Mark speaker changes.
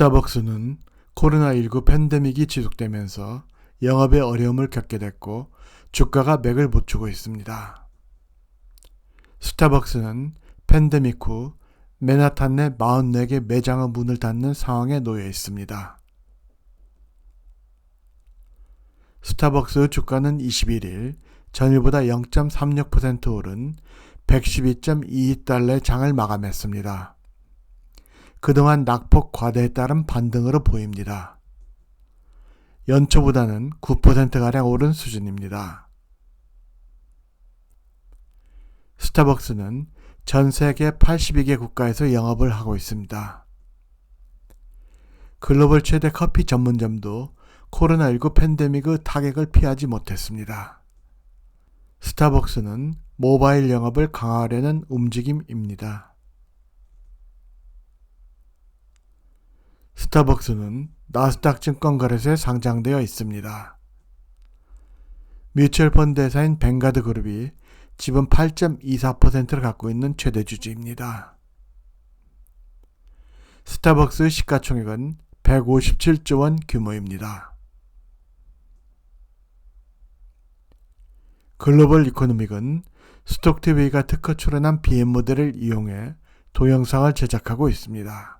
Speaker 1: 스타벅스는 코로나19 팬데믹이 지속되면서 영업에 어려움을 겪게 됐고 주가가 맥을 못 추고 있습니다. 스타벅스는 팬데믹 후 맨하탄 내 44개 매장의 문을 닫는 상황에 놓여 있습니다. 스타벅스 주가는 21일 전일보다 0.36% 오른 112.22달러의 장을 마감했습니다. 그동안 낙폭 과대에 따른 반등으로 보입니다. 연초보다는 9%가량 오른 수준입니다. 스타벅스는 전 세계 82개 국가에서 영업을 하고 있습니다. 글로벌 최대 커피 전문점도 코로나19 팬데믹의 타격을 피하지 못했습니다. 스타벅스는 모바일 영업을 강화하려는 움직임입니다. 스타벅스는 나스닥 증권거래소에 상장되어 있습니다. 뮤추얼 펀드 회사인 뱅가드 그룹이 지분 8.24%를 갖고 있는 최대 주주입니다. 스타벅스 시가총액은 157조 원 규모입니다. 글로벌 이코노믹은 스톡TV가 특허 출원한 BM 모델을 이용해 동영상을 제작하고 있습니다.